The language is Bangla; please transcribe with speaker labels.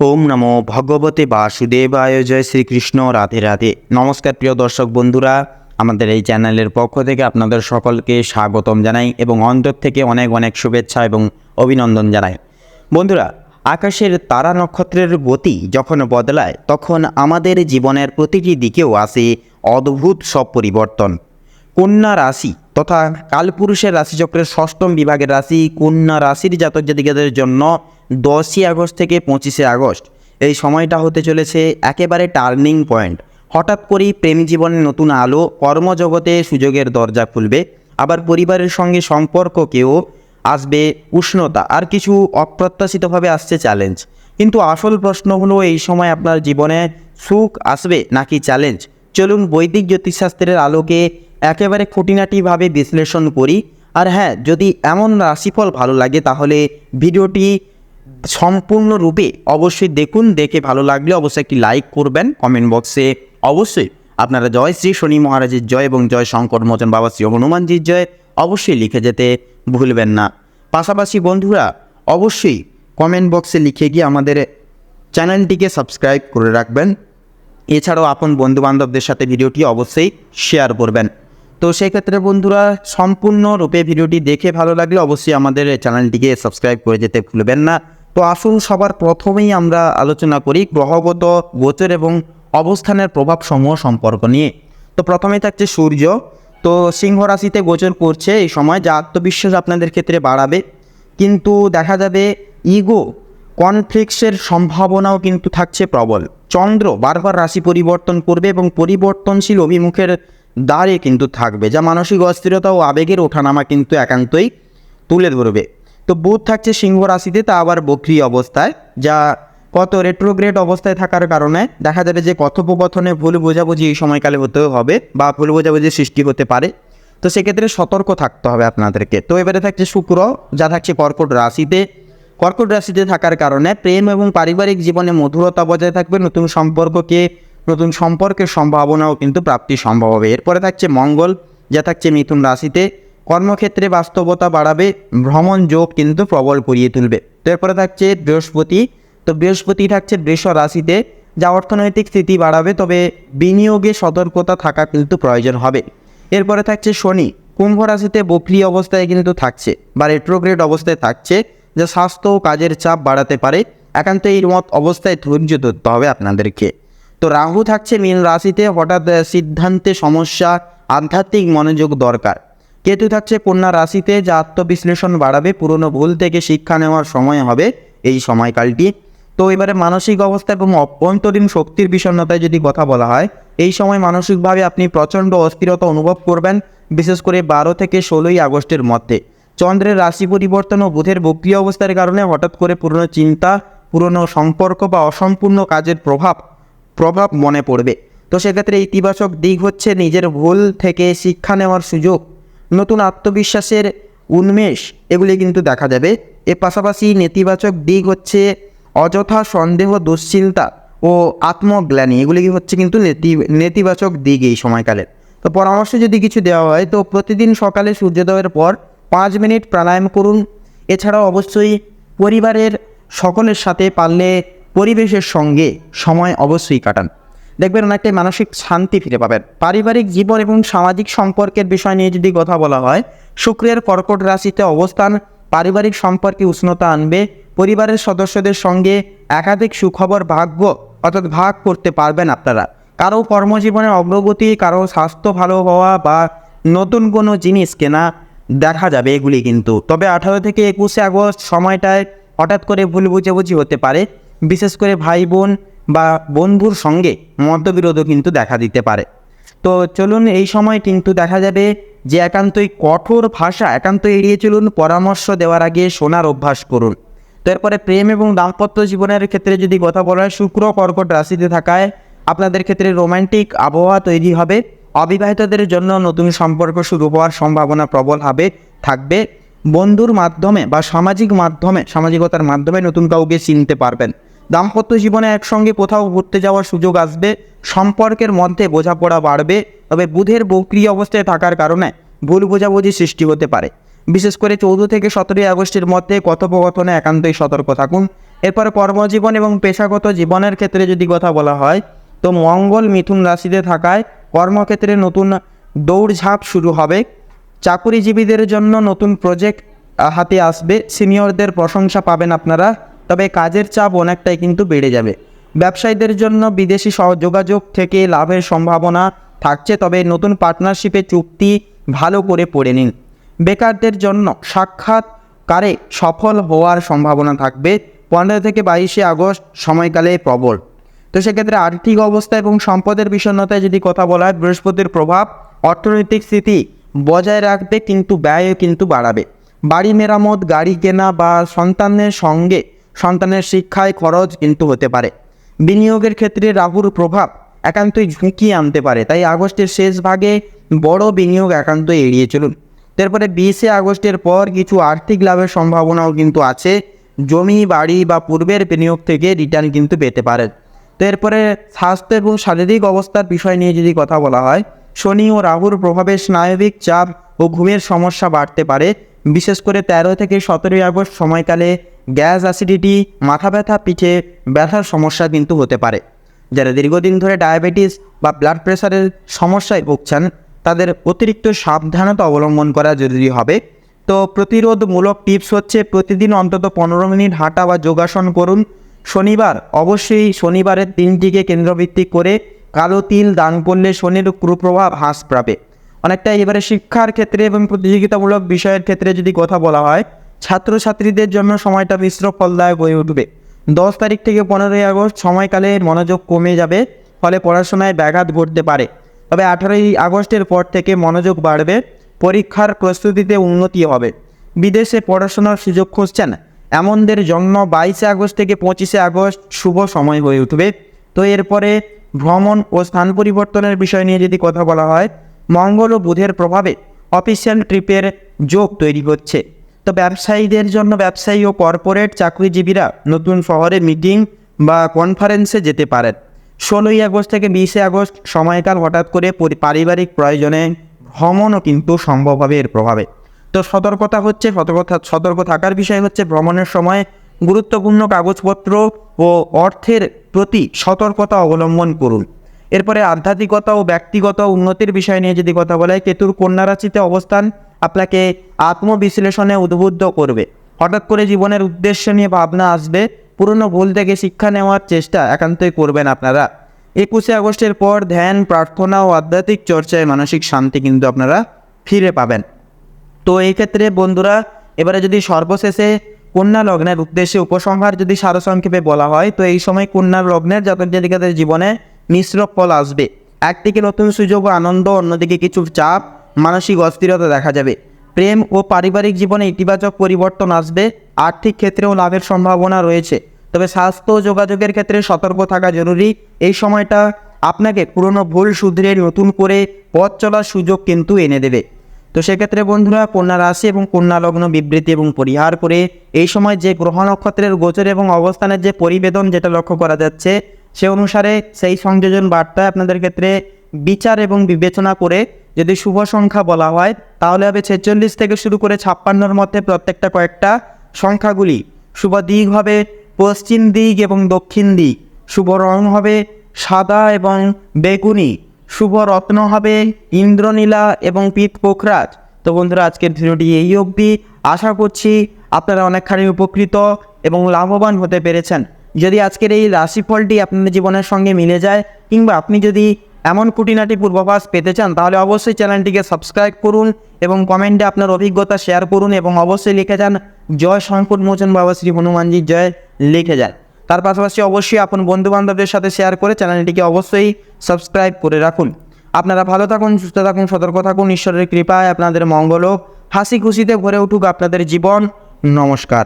Speaker 1: ওম নমো ভগবতে বাসুদেবায়। জয় শ্রীকৃষ্ণ। রাধে রাধে। নমস্কার প্রিয় দর্শক বন্ধুরা, আমাদের এই চ্যানেলের পক্ষ থেকে আপনাদের সকলকে স্বাগতম জানাই এবং অন্তর থেকে অনেক অনেক শুভেচ্ছা এবং অভিনন্দন জানাই। বন্ধুরা, আকাশের তারা নক্ষত্রের গতি যখন বদলায়, তখন আমাদের জীবনের প্রতিটি দিকেও আসে অদ্ভুত সব পরিবর্তন। কন্যা রাশি তথা কালপুরুষের রাশিচক্রের ষষ্ঠম বিভাগের রাশি কন্যা রাশির জাতক জাতিকাদের জন্য দশই আগস্ট থেকে পঁচিশে আগস্ট। এই সময়টা হতে চলেছে একেবারে টার্নিং পয়েন্ট হঠাৎ করেই প্রেম জীবনে নতুন আলো, কর্মজগতে সুযোগের দরজা খুলবে। আবার পরিবারের সঙ্গে সম্পর্ককেও আসবে উষ্ণতা। আর কিছু অপ্রত্যাশিতভাবে আসছে চ্যালেঞ্জ কিন্তু আসল প্রশ্ন হলো, এই সময় আপনার জীবনে সুখ আসবে নাকি চ্যালেঞ্জ চলুন বৈদিক জ্যোতিষশাস্ত্রের আলোকে একেবারে খুঁটিনাটিভাবে বিশ্লেষণ করি। আর হ্যাঁ যদি এমন রাশিফল ভালো লাগে, তাহলে ভিডিওটি সম্পূর্ণরূপে অবশ্যই দেখুন, দেখে ভালো লাগলে অবশ্যই একটি লাইক করবেন। কমেন্ট বক্সে অবশ্যই আপনারা জয় শ্রী শনি মহারাজের জয় এবং জয় শঙ্কর মোচন বাবা শ্রী হনুমানজির জয় অবশ্যই লিখে যেতে ভুলবেন না। পাশাপাশি বন্ধুরা, অবশ্যই কমেন্ট বক্সে লিখে গিয়ে আমাদের চ্যানেলটিকে সাবস্ক্রাইব করে রাখবেন। এছাড়াও আপন বন্ধুবান্ধবদের সাথে ভিডিওটি অবশ্যই শেয়ার করবেন। তো সেক্ষেত্রে বন্ধুরা, সম্পূর্ণরূপে ভিডিওটি দেখে ভালো লাগলে অবশ্যই আমাদের চ্যানেলটিকে সাবস্ক্রাইব করে যেতে ভুলবেন না। তো আসুন সবার প্রথমেই আমরা আলোচনা করি গ্রহগত গোচর এবং অবস্থানের প্রভাব সমূহ সম্পর্ক নিয়ে। তো প্রথমেই থাকছে সূর্য। তো সিংহ রাশিতে গোচর করছে এই সময়, যা আত্মবিশ্বাস আপনাদের ক্ষেত্রে বাড়াবে। কিন্তু দেখা যাবে ইগো কনফ্লিক্সের সম্ভাবনাও কিন্তু থাকছে প্রবল। চন্দ্র বারবার রাশি পরিবর্তন করবে এবং পরিবর্তনশীল অভিমুখের দ্বারে কিন্তু থাকবে, যা মানসিক অস্থিরতা ও আবেগের ওঠানামা কিন্তু একান্তই তুলে ধরবে। তো বুধ থাকছে সিংহ রাশিতে, তা আবার বক্রি অবস্থায়, যা কত রেট্রোগ্রেড অবস্থায় থাকার কারণে দেখা যাবে যে কথোপকথনে ভুল বোঝাবুঝি এই সময়কালে হতেও হবে বা ভুল বোঝাবুঝি সৃষ্টি হতে পারে। তো সেক্ষেত্রে সতর্ক থাকতে হবে আপনাদেরকে। তো এবারে থাকছে শুক্র, যা থাকছে কর্কট রাশিতে। কর্কট রাশিতে থাকার কারণে প্রেম এবং পারিবারিক জীবনে মধুরতা বজায় থাকবে, নতুন সম্পর্ককে, নতুন সম্পর্কের সম্ভাবনাও কিন্তু প্রাপ্তি সম্ভব হবে। এরপরে থাকছে মঙ্গল, যা থাকছে মিথুন রাশিতে। কর্মক্ষেত্রে বাস্তবতা বাড়াবে, ভ্রমণ যোগ কিন্তু প্রবল করিয়ে তুলবে। তো এরপরে থাকছে বৃহস্পতি। তো বৃহস্পতি থাকছে বৃষ রাশিতে, যা অর্থনৈতিক স্থিতি বাড়াবে, তবে বিনিয়োগে সতর্কতা থাকা কিন্তু প্রয়োজন হবে। এরপরে থাকছে শনি। কুম্ভ রাশিতে বক্রি অবস্থায় কিন্তু থাকছে বা রেট্রোগ্রেড অবস্থায় থাকছে, যা স্বাস্থ্য ও কাজের চাপ বাড়াতে পারে। একান্ত এই মত অবস্থায় ধৈর্য ধরতে হবে আপনাদেরকে। তো রাহু থাকছে মীন রাশিতে, হঠাৎ সিদ্ধান্তে সমস্যা, আধ্যাত্মিক মনোযোগ দরকার। কেতু থাকছে কন্যা রাশিতে, যা আত্মবিশ্লেষণ বাড়াবে। পুরনো ভুল থেকে শিক্ষা নেওয়ার সময় হবে এই সময়কালটি। তো এবারে মানসিক অবস্থা এবং অভ্যন্তরীণ শক্তির বিষণ্ণতায় যদি কথা বলা হয়, এই সময় মানসিকভাবে আপনি প্রচণ্ড অস্থিরতা অনুভব করবেন, বিশেষ করে বারো থেকে ষোলোই আগস্টের মধ্যে। চন্দ্রের রাশি পরিবর্তন ও বুধের বক্রিয় অবস্থার কারণে হঠাৎ করে পুরনো চিন্তা, পুরনো সম্পর্ক বা অসম্পূর্ণ কাজের প্রভাব প্রভাব মনে পড়বে। তো সেক্ষেত্রে ইতিবাচক দিক হচ্ছে নিজের ভুল থেকে শিক্ষা নেওয়ার সুযোগ। নতুন আত্মবিশ্বাসের উন্মেষ, এগুলি কিন্তু দেখা যাবে। এর পাশাপাশি নেতিবাচক দিক হচ্ছে অযথা সন্দেহ, দুশ্চিন্তা ও আত্মগ্লানি, এগুলি হচ্ছে কিন্তু নেতি, নেতিবাচক দিক এই সময়কালে। তো পরামর্শ যদি কিছু দেওয়া হয়, তো প্রতিদিন সকালে সূর্যোদয়ের পর পাঁচ মিনিট প্রাণায়াম করুন। এছাড়াও অবশ্যই পরিবারের সকলের সাথে পারলে পরিবেশের সঙ্গে সময় অবশ্যই কাটান। দেখবেন অনেকটাই মানসিক শান্তি ফিরে পাবেন। পারিবারিক জীবন এবং সামাজিক সম্পর্কের বিষয় নিয়ে যদি কথা বলা হয়, শুক্রের কর্কট রাশিতে অবস্থান, পারিবারিক সম্পর্কে উষ্ণতা আনবে, পরিবারের সদস্যদের সঙ্গে একাধিক সুখবর ভাগ্য অর্থাৎ ভাগ করতে পারবেন আপনারা। কারও কর্মজীবনের অগ্রগতি, কারও স্বাস্থ্য ভালো হওয়া বা নতুন কোনো জিনিস কেনা দেখা যাবে এগুলি কিন্তু। তবে আঠারো থেকে একুশে আগস্ট সময়টায় হঠাৎ করে ভুল বুঝাবুঝি হতে পারে। বিশেষ করে ভাই বোন বা বন্ধুর সঙ্গে মতবিরোধও কিন্তু দেখা দিতে পারে। তো চলুন এই সময় কিন্তু দেখা যাবে যে একান্তই কঠোর ভাষা একান্ত এড়িয়ে চলুন, পরামর্শ দেওয়ার আগে শোনার অভ্যাস করুন। তো এরপরে প্রেম এবং দাম্পত্য জীবনের ক্ষেত্রে যদি কথা বলা হয়, শুক্র কর্কট রাশিতে থাকায় আপনাদের ক্ষেত্রে রোমান্টিক আবহাওয়া তৈরি হবে। অবিবাহিতদের জন্য নতুন সম্পর্ক শুরু হওয়ার সম্ভাবনা প্রবল হবে, থাকবে। বন্ধুর মাধ্যমে বা সামাজিক মাধ্যমে, সামাজিকতার মাধ্যমে নতুন কাউকে চিনতে পারবেন। দাম্পত্য জীবনে একসঙ্গে কোথাও ঘুরতে যাওয়ার সুযোগ আসবে, সম্পর্কের মধ্যে বোঝাপড়া বাড়বে, তবে বুধের বক্রিয় অবস্থায় থাকার কারণে ভুল বোঝাবুঝি সৃষ্টি হতে পারে। বিশেষ করে চৌদ্দ থেকে সতেরোই আগস্টের মধ্যে কথোপকথনে একান্তই সতর্ক থাকুন। এরপরে কর্মজীবন এবং পেশাগত জীবনের ক্ষেত্রে যদি কথা বলা হয়, তো মঙ্গল মিথুন রাশিতে থাকায় কর্মক্ষেত্রে নতুন দৌড়ঝাঁপ শুরু হবে। চাকুরিজীবীদের জন্য নতুন প্রজেক্ট হাতে আসবে। সিনিয়রদের প্রশংসা পাবেন আপনারা। তবে কাজের চাপ অনেকটাই কিন্তু বেড়ে যাবে। ব্যবসায়ীদের জন্য বিদেশি যোগাযোগ থেকে লাভের সম্ভাবনা থাকছে, তবে নতুন পার্টনারশিপে চুক্তি ভালো করে পড়ে নিন। বেকারদের জন্য সাক্ষাৎকারে সফল হওয়ার সম্ভাবনা থাকবে। পনেরো থেকে বাইশে আগস্ট সময়কালে প্রবল। তো সেক্ষেত্রে আর্থিক অবস্থা এবং সম্পদের বিষণ্ণতায় যদি কথা বলা হয়, বৃহস্পতির প্রভাব অর্থনৈতিক স্থিতি বজায় রাখবে কিন্তু ব্যয়ও কিন্তু বাড়াবে। বাড়ি মেরামত, গাড়ি কেনা বা সন্তানের সঙ্গে সন্তানের শিক্ষায় খরচ কিন্তু হতে পারে। বিনিয়োগের ক্ষেত্রে রাহুর প্রভাব একান্তই ঝুঁকি আনতে পারে, তাই আগস্টের শেষ ভাগে বড় বিনিয়োগ একান্ত এড়িয়ে চলুন। তারপরে বিশে আগস্টের পর কিছু আর্থিক লাভের সম্ভাবনাও কিন্তু আছে। জমি, বাড়ি বা পূর্বের বিনিয়োগ থেকে রিটার্ন কিন্তু পেতে পারেন। তো এরপরে স্বাস্থ্য এবং শারীরিক অবস্থার বিষয় নিয়ে যদি কথা বলা হয়, শনি ও রাহুর প্রভাবে স্নায়বিক চাপ ও ঘুমের সমস্যা বাড়তে পারে। বিশেষ করে তেরো থেকে সতেরোই আগস্ট সময়কালে গ্যাস অ্যাসিডিটি, মাথা ব্যথা, পিঠে ব্যথার সমস্যা কিন্তু হতে পারে। যারা দীর্ঘদিন ধরে ডায়াবেটিস বা ব্লাড প্রেশারের সমস্যায় ভুগছেন, তাদের অতিরিক্ত সাবধানতা অবলম্বন করা জরুরি হবে। তো প্রতিরোধমূলক টিপস হচ্ছে, প্রতিদিন অন্তত পনেরো মিনিট হাঁটা বা যোগাসন করুন। শনিবার, অবশ্যই শনিবারের দিনটিকে কেন্দ্রভিত্তিক করে কালো তিল দান করলে শনির কুপ্রভাব হ্রাস পাবে। অনেকটা এবারে শিক্ষার ক্ষেত্রে এবং প্রতিযোগিতামূলক বিষয়ের ক্ষেত্রে যদি কথা বলা হয় ছাত্রছাত্রীদের জন্য সময়টা মিশ্র ফলদায়ক হয়ে উঠবে। দশ তারিখ থেকে পনেরোই আগস্ট সময়কালে মনোযোগ কমে যাবে, ফলে পড়াশোনায় ব্যাঘাত ঘটতে পারে। তবে আঠারোই আগস্টের পর থেকে মনোযোগ বাড়বে, পরীক্ষার প্রস্তুতিতে উন্নতি হবে। বিদেশে পড়াশোনার সুযোগ খুঁজছেন। এমনদের জন্য বাইশে আগস্ট থেকে পঁচিশে আগস্ট শুভ সময় হয়ে উঠবে। তো এরপরে ভ্রমণ ও স্থান পরিবর্তনের বিষয় নিয়ে যদি কথা বলা হয়, মঙ্গল ও বুধের প্রভাবে অফিসিয়াল ট্রিপের যোগ তৈরি হচ্ছে। তো ব্যবসায়ীদের জন্য ব্যবসায়ী ও কর্পোরেট চাকরিজীবীরা নতুন শহরে মিটিং বা কনফারেন্সে যেতে পারেন। ষোলোই আগস্ট থেকে বিশে আগস্ট সময়কাল হঠাৎ করে পারিবারিক প্রয়োজনে ভ্রমণও কিন্তু সম্ভব হবে এর প্রভাবে। তো সতর্কতা হচ্ছে সতর্কতা সতর্ক থাকার বিষয় হচ্ছে ভ্রমণের সময় গুরুত্বপূর্ণ কাগজপত্র ও অর্থের প্রতি সতর্কতা অবলম্বন করুন। এরপরে আধ্যাত্মিকতা ও ব্যক্তিগত উন্নতির বিষয় নিয়ে যদি কথা বলা হয়, কেতুর কন্যা রাশিতে অবস্থান। আপনাকে আত্মবিশ্লেষণে উদ্বুদ্ধ করবে। হঠাৎ করে জীবনের উদ্দেশ্য নিয়ে ভাবনা আসবে, পুরনো ভুল থেকে শিক্ষা নেওয়ার চেষ্টা একান্তই করবেন আপনারা। একুশে আগস্টের পর ধ্যান, প্রার্থনা ও আধ্যাত্মিক চর্চায় মানসিক শান্তি কিন্তু আপনারা ফিরে পাবেন। তো এই ক্ষেত্রে বন্ধুরা, এবারে যদি সর্বশেষে কন্যা লগ্নের উদ্দেশ্যে উপসংহার যদি সারসংক্ষেপে বলা হয়, তো এই সময় কন্যা লগ্নের জাতক জাতিকাদের জীবনে মিশ্র ফল আসবে। একদিকে নতুন সুযোগ ও আনন্দ, অন্যদিকে কিছু চাপ মানসিক অস্থিরতা দেখা যাবে। প্রেম ও পারিবারিক জীবনে ইতিবাচক পরিবর্তন আসবে, আর্থিক ক্ষেত্রেও লাভের সম্ভাবনা রয়েছে। তবে স্বাস্থ্য ও যোগাযোগের ক্ষেত্রে সতর্ক থাকা জরুরি। এই সময়টা আপনাকে পুরনো ভুল শুধরে নতুন করে পথ চলার সুযোগ কিন্তু এনে দেবে। তো সেক্ষেত্রে বন্ধুরা, কন্যা রাশি এবং কন্যা লগ্ন বিবৃতি এবং পরিহার করে এই সময় যে গ্রহ নক্ষত্রের গোচর এবং অবস্থানের যে পরিবেদন যেটা লক্ষ্য করা যাচ্ছে, সে অনুসারে সেই সংযোজন বার্তায় আপনাদের ক্ষেত্রে বিচার এবং বিবেচনা করে যদি শুভ সংখ্যা বলা হয়, তাহলে হবে ছেচল্লিশ থেকে শুরু করে ছাপ্পান্নর মধ্যে প্রত্যেকটা কয়েকটা সংখ্যাগুলি। শুভ দিক হবে পশ্চিম দিক এবং দক্ষিণ দিক। শুভ রং হবে সাদা এবং বেগুনি। শুভ রত্ন হবে ইন্দ্রনীলা এবং পিত পোখরাজ। তো বন্ধুরা, আজকের ভিডিওটি এই অবধি। আশা করছি আপনারা অনেকখানি উপকৃত এবং লাভবান হতে পেরেছেন। যদি আজকের এই রাশিফলটি আপনাদের জীবনের সঙ্গে মিলে যায়, কিংবা আপনি যদি এমন কুটিনাটি পূর্বাভাস পেতে চান, তাহলে অবশ্যই চ্যানেলটিকে সাবস্ক্রাইব করুন এবং কমেন্টে আপনার অভিজ্ঞতা শেয়ার করুন এবং অবশ্যই লিখে যান, জয় সংকট মোচন বাবা শ্রী হনুমানজির জয় লিখে যান। তার পাশাপাশি অবশ্যই আপন বন্ধু বান্ধবদের সাথে শেয়ার করে চ্যানেলটিকে অবশ্যই সাবস্ক্রাইব করে রাখুন। আপনারা ভালো থাকুন, সুস্থ থাকুন, সতর্ক থাকুন, ঈশ্বরের কৃপায় আপনাদের মঙ্গল হাসি খুশিতে ভরে উঠুক আপনাদের জীবন। নমস্কার।